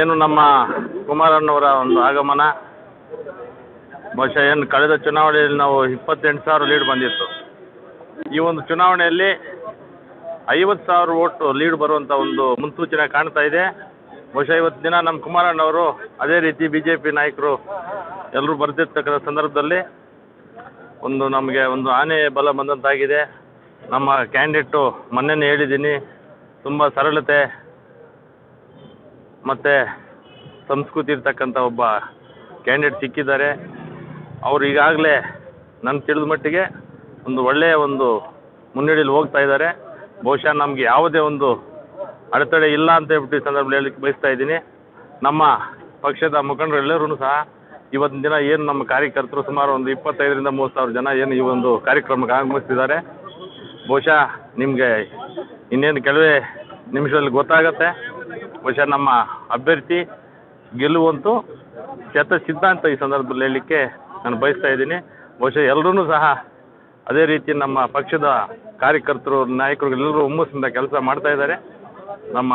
ಏನು ನಮ್ಮ ಕುಮಾರಣ್ಣವರ ಒಂದು ಆಗಮನ? ಬಹುಶಃ ಏನು ಕಳೆದ ಚುನಾವಣೆಯಲ್ಲಿ ನಾವು ಇಪ್ಪತ್ತೆಂಟು ಸಾವಿರ ಲೀಡ್ ಬಂದಿತ್ತು. ಈ ಒಂದು ಚುನಾವಣೆಯಲ್ಲಿ ಐವತ್ತು ಸಾವಿರ ಓಟು ಲೀಡ್ ಬರುವಂಥ ಒಂದು ಮುನ್ಸೂಚನೆ ಕಾಣ್ತಾ ಇದೆ. ಬಹುಶಃ ಇವತ್ತು ದಿನ ನಮ್ಮ ಕುಮಾರಣ್ಣವರು ಅದೇ ರೀತಿ ಬಿ ಜೆ ಪಿ ನಾಯಕರು ಎಲ್ಲರೂ ಬರ್ತಿರ್ತಕ್ಕಂಥ ಸಂದರ್ಭದಲ್ಲಿ ಒಂದು ನಮಗೆ ಒಂದು ಆನೆ ಬಲ ಬಂದಂತಾಗಿದೆ. ನಮ್ಮ ಕ್ಯಾಂಡಿಡೇಟು ಮೊನ್ನೆನೇ ಹೇಳಿದ್ದೀನಿ, ತುಂಬ ಸರಳತೆ ಮತ್ತು ಸಂಸ್ಕೃತಿ ಇರ್ತಕ್ಕಂಥ ಒಬ್ಬ ಕ್ಯಾಂಡಿಡೇಟ್ ಸಿಕ್ಕಿದ್ದಾರೆ. ಅವರು ಈಗಾಗಲೇ ನನ್ನ ತಿಳಿದ ಮಟ್ಟಿಗೆ ಒಂದು ಒಳ್ಳೆಯ ಒಂದು ಮುನ್ನಡೆಯಲ್ಲಿ ಹೋಗ್ತಾ ಇದ್ದಾರೆ. ಬಹುಶಃ ನಮಗೆ ಯಾವುದೇ ಒಂದು ಅಡೆತಡೆ ಇಲ್ಲ ಅಂತ ಹೇಳ್ಬಿಟ್ಟು ಈ ಸಂದರ್ಭದಲ್ಲಿ ಹೇಳಲಿಕ್ಕೆ ಬಯಸ್ತಾ ಇದ್ದೀನಿ. ನಮ್ಮ ಪಕ್ಷದ ಮುಖಂಡರು ಎಲ್ಲರೂ ಸಹ ಇವತ್ತಿನ ದಿನ ಏನು ನಮ್ಮ ಕಾರ್ಯಕರ್ತರು ಸುಮಾರು ಒಂದು ಇಪ್ಪತ್ತೈದರಿಂದ ಮೂವತ್ತು ಸಾವಿರ ಜನ ಏನು ಈ ಒಂದು ಕಾರ್ಯಕ್ರಮಕ್ಕೆ ಆಗಮಿಸ್ತಿದ್ದಾರೆ. ಬಹುಶಃ ನಿಮಗೆ ಇನ್ನೇನು ಕೆಲವೇ ನಿಮಿಷದಲ್ಲಿ ಗೊತ್ತಾಗತ್ತೆ. ಬಹುಶಃ ನಮ್ಮ ಅಭ್ಯರ್ಥಿ ಗೆಲ್ಲುವಂತೂ ಶತ ಸಿದ್ಧಾಂತ ಈ ಸಂದರ್ಭದಲ್ಲಿ ಹೇಳಲಿಕ್ಕೆ ನಾನು ಬಯಸ್ತಾ ಇದ್ದೀನಿ. ಬಹುಶಃ ಎಲ್ಲರೂ ಸಹ ಅದೇ ರೀತಿ ನಮ್ಮ ಪಕ್ಷದ ಕಾರ್ಯಕರ್ತರು, ನಾಯಕರು ಎಲ್ಲರೂ ಹುಮ್ಮಸ್ಸಿಂದ ಕೆಲಸ ಮಾಡ್ತಾ ಇದ್ದಾರೆ. ನಮ್ಮ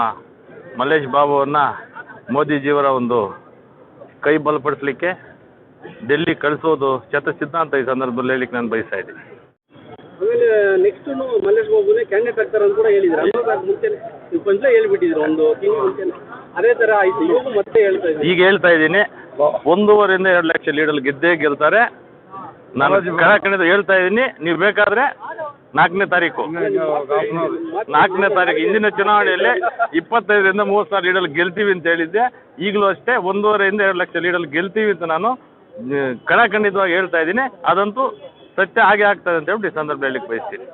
ಮಲ್ಲೇಶ್ ಬಾಬು ಅವ್ರನ್ನ ಮೋದಿಜಿಯವರ ಒಂದು ಕೈ ಬಲಪಡಿಸಲಿಕ್ಕೆ, ಡೆಲ್ಲಿ ಕಳಿಸೋದು ಶತ ಸಿದ್ಧಾಂತ ಈ ಸಂದರ್ಭದಲ್ಲಿ ಹೇಳಲಿಕ್ಕೆ ನಾನು ಬಯಸ್ತಾ ಇದ್ದೀನಿ. ಆಮೇಲೆ ನೆಕ್ಸ್ಟ್ ಮಲ್ಲೇಶ್ ಬಾಬುನೇ ಕ್ಯಾಂಡಿಡೇಟ್ ಆಗ್ತಾರೆ ಅಂತ ಕೂಡ ಹೇಳಿದ್ರು. ಅನ್ನೋದಾಗ ಮುಂಚೆನೆ ನೀವು ಪಂಚೆ ಹೇಳ್ಬಿಟ್ಟಿದ್ರು ಒಂದು ತಿಂಗಳು ಮುಂಚೆನೆ. ಅದೇ ತರ ಆಯ್ತು. ಇವಾಗ ಮತ್ತೆ ಹೇಳ್ತಾ ಇದ್ದೀನಿ ಈಗ ಹೇಳ್ತಾ ಇದ್ದೀನಿ. ಒಂದೂವರೆಯಿಂದ ಎರಡು ಲಕ್ಷ ಲೀಡಲ್ಲಿ ಗೆದ್ದೇ ಗೆಲ್ತಾರೆ. ನಾನು ಕಣಕಣಿದ ಹೇಳ್ತಾ ಇದ್ದೀನಿ. ನೀವು ಬೇಕಾದ್ರೆ ನಾಲ್ಕನೇ ತಾರೀಕು. ನಾಲ್ಕನೇ ತಾರೀಕು ಇಂದಿನ ಚುನಾವಣೆಯಲ್ಲಿ ಇಪ್ಪತ್ತೈದರಿಂದ ಮೂವತ್ತು ಸಾವಿರ ಲೀಡಲ್ಲಿ ಗೆಲ್ತೀವಿ ಅಂತ ಹೇಳಿದ್ದೆ. ಈಗಲೂ ಅಷ್ಟೇ ಒಂದೂವರೆಯಿಂದ ಎರಡು ಲಕ್ಷ ಲೀಡಲ್ಲಿ ಗೆಲ್ತೀವಿ ಅಂತ ನಾನು ಕಣಖಂಡಿತವಾಗಿ ಹೇಳ್ತಾ ಇದ್ದೀನಿ. ಅದಂತೂ ಸತ್ಯ ಹಾಗೆ ಆಗ್ತದೆ ಅಂತ ಹೇಳ್ಬಿಟ್ಟು ಈ ಸಂದರ್ಭ ಹೇಳಲಿಕ್ಕೆ ಬಯಸ್ತೀನಿ.